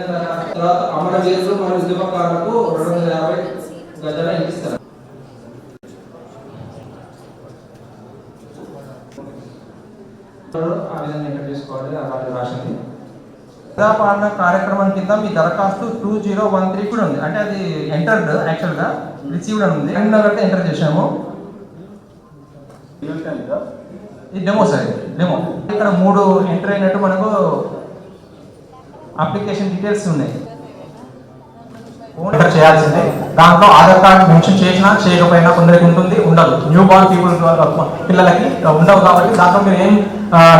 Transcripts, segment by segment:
తర్వాత అమరవీరులు మరియు ఉద్యమకారులకు రెండు వందల యాభై గజాల స్థలం ఆ విధంగా ఎంటర్ చేసుకోవాలి వాటి రాసింది. ప్రజాపాలన కార్యక్రమం కింద మీ దరఖాస్తు టూ జీరో వన్ త్రీ కూడా ఉంది. అంటే అది ఎంటర్డ్ యాక్చువల్గా రిసీవ్డ్ అని ఉంది. కరీంనగర్ ఎంటర్ చేసాము ఇది డెమో సార్ డెమో ఇక్కడ మూడు ఎంటర్ అయినట్టు మనకు అప్లికేషన్ డీటెయిల్స్ ఉన్నాయి. ఎంటర్ చేయాల్సిందే. దాంట్లో ఆధార్ కార్డు మెన్షన్ చేసినా చేయకపోయినా కొందరికి ఉంటుంది ఉండదు. న్యూ బార్న్ పీపుల్ పిల్లలకి ఉండవు కాబట్టి దాంట్లో మీరు ఏం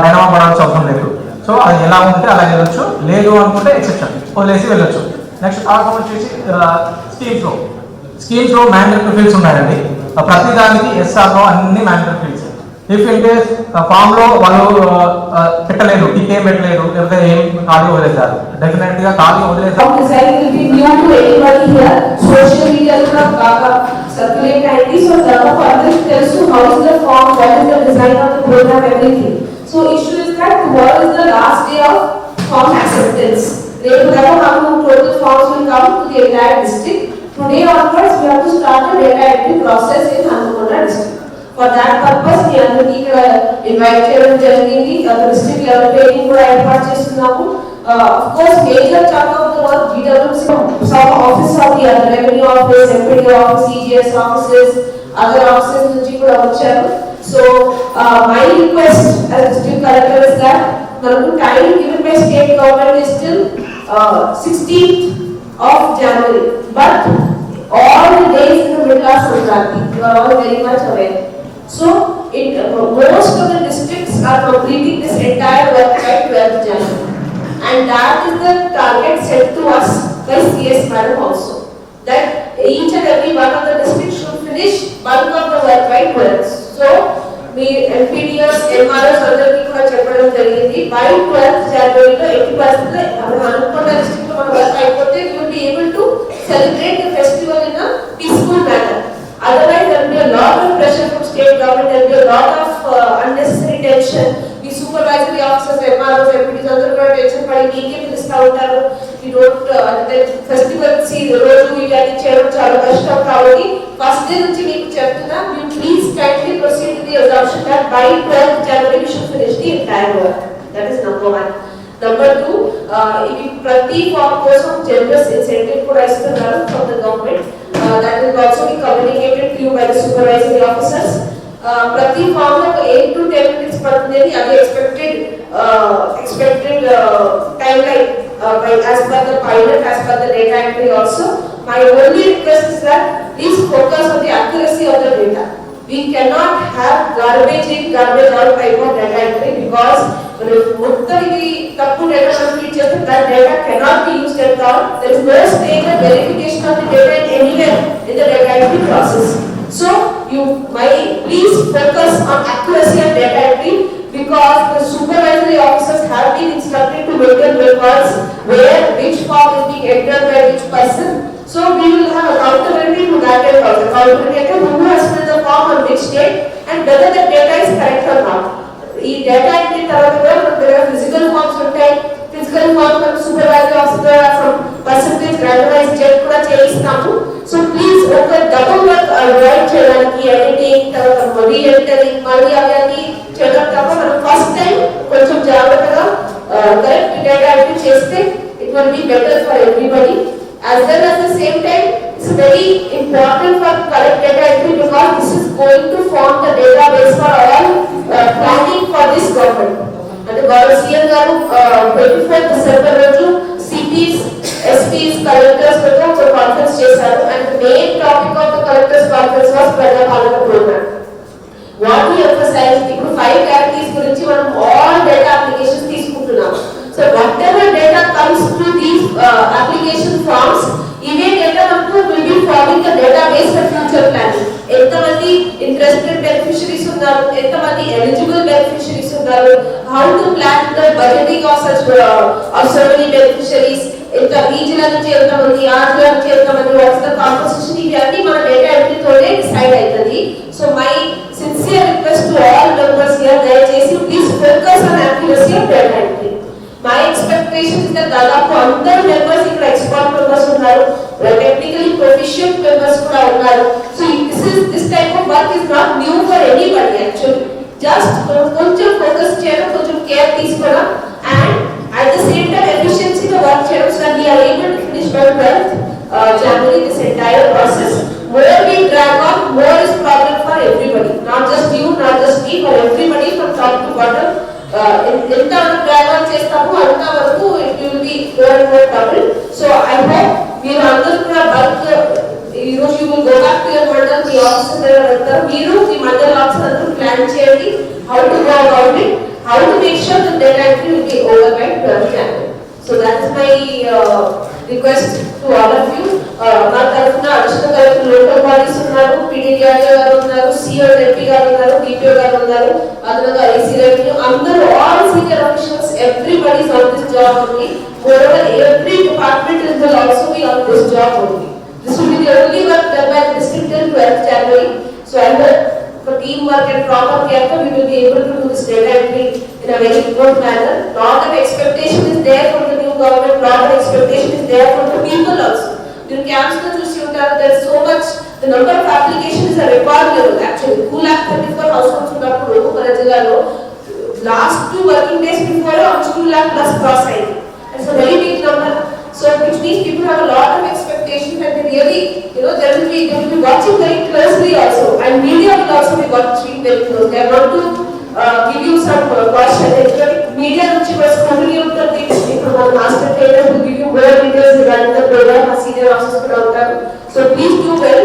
డైనమా పడాల్సిన అవసరం లేదు. సో అది ఎలా ఉంటే అలా వెళ్ళొచ్చు. లేదు అనుకుంటే ఎక్సెప్షన్ వదిలేసి వెళ్ళొచ్చు. నెక్స్ట్ కాకుండా వచ్చేసి స్కీమ్స్లో స్కీమ్స్లో మ్యాండేటరీ ఫీల్డ్స్ ఉన్నాయండి. ఆ ప్రతి దానికి ఎస్ఆర్లో అన్ని mandatory fields if in case form లో వాళ్ళు ఆ, పెట్టలేదు టిక్ ఏం పెట్టలేదు లేకపోతే ఏం ఖాళీ వదిలేశారు డెఫినెట్ గా ఖాళీ వదిలేశారు How design will be new to anybody here. Social media కూడా బాగా circulate అయింది. So దాదాపు అందరికి తెలుసు how is the form, what is the design of the program, everything. So issue is that tomorrow is the last day of form acceptance. రేపు దాకా మాకు total forms will come to the entire district. Today onwards we have to start the data entry process in Hanakonda district. For that purpose మీ అందరికీ ఇక్కడ invite చేయడం జరిగింది district level training కూడా ఏర్పాటు చేస్తున్నాము of course major chunk of the work GWC some office of the other revenue office MPD office EGS offices other offices నుంచి కూడా వచ్చారు so my request as district collector is that మనకు time given by state government is still 16th of January but all the days in the middle are Sankranti you are all very much aware so it uh, most of the districts are completing this entire work by 12th January and that is the target set to us by CS madam also that each and every one of the districts should finish bulk of the work by 12th so me ఎంపీడీఎస్ MRS అందరికీ కూడా చెప్పడం జరిగింది by twelfth జనవరిలో eighty percent మనం అనుకున్న government lot of unnecessary tension ఈ supervisory officers MROs MPDs అందరూ కూడా టెన్షన్ పడి మీకే పిలుస్తా ఉంటారు. ఈ డోంట్ అంటే ఫెస్టివల్ సీ రోజు ఇవన్నీ చేయడం చాలా కష్టం కాబట్టి ఫస్ట్ డే నుంచి మీకు చెప్తున్నా you please kindly proceed the adoption that by 12th January you should finish the entire work that is number one number two ఇది ప్రతి ఫామ్ కోసం జనరస్ ఇన్సెంటివ్ కూడా ఇస్తున్నారు from the government that will also be communicated to you by the supervisory officers ప్రతి form లో eight to ten are the expected uh, expected uh, timeline uh, by as per the pilot as per the data entry also. My only request is that please focus on the accuracy of the data. we cannot have garbage in garbage out type of data entry because మొత్తం ఇది తప్పు data complete చేస్తే that data cannot be used at all there is no stage of verification of the data anywhere in the data entry process so you my please focus on accuracy of data entry because the supervisory officers have been instructed to maintain records where which form is being entered by which person so we will have accountability to that end also. Accountability అంటే who has filled the form on which date and whether the data is correct or not. ఈ data entry తర్వాత కూడా మన దగ్గర physical forms ఉంటాయి physical form మనం supervisor officer from percentage randomise check కూడా చేయిస్తాము సో ప్లీజ్ ఒక డబుల్ వర్క్ చేయడానికి ఎడిటింగ్ తర్వాత రీ ఎంటరింగ్ మళ్ళీ అవన్నీ చేయడం తప్ప మనం ఫస్ట్ టైం కొంచెం జాగ్రత్తగా కరెక్ట్ డేటా ఎంట్రీ చేస్తే it will be better for everybody as well as the same time it's very important for correct data entry because forming the database for future planning ఎంతమంది interested beneficiaries ఉన్నారు ఎంతమంది eligible beneficiaries ఉన్నారు how to plan the budgeting of such of so many beneficiaries ఎంత ఈ జిల్లా నుంచి ఎంతమంది ఆ జిల్లా నుంచి ఎంతమంది వాట్స్ ద కాంపోజిషన్ ఇవన్నీ మన డేటా ఎంట్రీ తోనే డిసైడ్ అవుతుంది so my sincere request to all members here దయచేసి please focus on accuracy of data entry my expectation is that దాదాపు అందరు మెంబర్స్ ఇక్కడ ఎక్స్పర్ట్ మెంబర్స్ ఉన్నారు. Technical ప్రొఫిషియెంట్ మెంబర్స్ కూడా ఉన్నారు so this is this type of work is not new for anybody actually just కొంచెం focus చేయడం కొంచెం care తీసుకోవడం and at the same time ఎఫిషియన్సీగా work చేయడం so that we are able to finish by twelfth January this entire process. More we drag on, more is problem for everybody, not just you, not just me, for everybody from top to bottom. Uh, en- ఎంత drag on చేస్తామో అంత వరకు it will be more and more trouble so I hope మీరు అందరూ కూడా bulk ఈ రోజు you go back to your mandal me officer దగ్గర వెళ్తారు మీరు మీ మండల్ ఆఫీసర్ అందరూ ప్లాన్ చేయండి how to go about it how to make sure that will be over by so my request to all of you నా తరఫున additional collector ఉన్నారు పీడీఆర్ఏ గారు ఉన్నారు సిఓ ఎంపీ గారు ఉన్నారు డిపిఓ గారు ఉన్నారు అదనంగా ఐసీ రెవెన్యూ అందరూ all senior officials everybody is on this job only moreover every department is will also be on this job only this will be the only work done by the district till 12th January so I hope for teamwork and proper care, we will be able to do this data entry in a very good manner. Lot of expectation is there from the new government, lot of expectation is there from the people also. మీరు camps లో చూసి ఉంటారు there so much the number of application is record level actually two lakh thirty four households ఉన్నప్పుడు మన జిల్లాలో last two working days before two lakh plus cross అయింది it's a very big number so which means people have a lot of expectation and really you know there will be they will be watching very closely also and media will also be watching very closely i want to uh, give you some uh, caution actually media నుంచి కూడా schooling ఉంటుంది ఇప్పుడు మన master trainer will give you more details regarding the program మా senior officers కూడా ఉంటారు so please do well uh,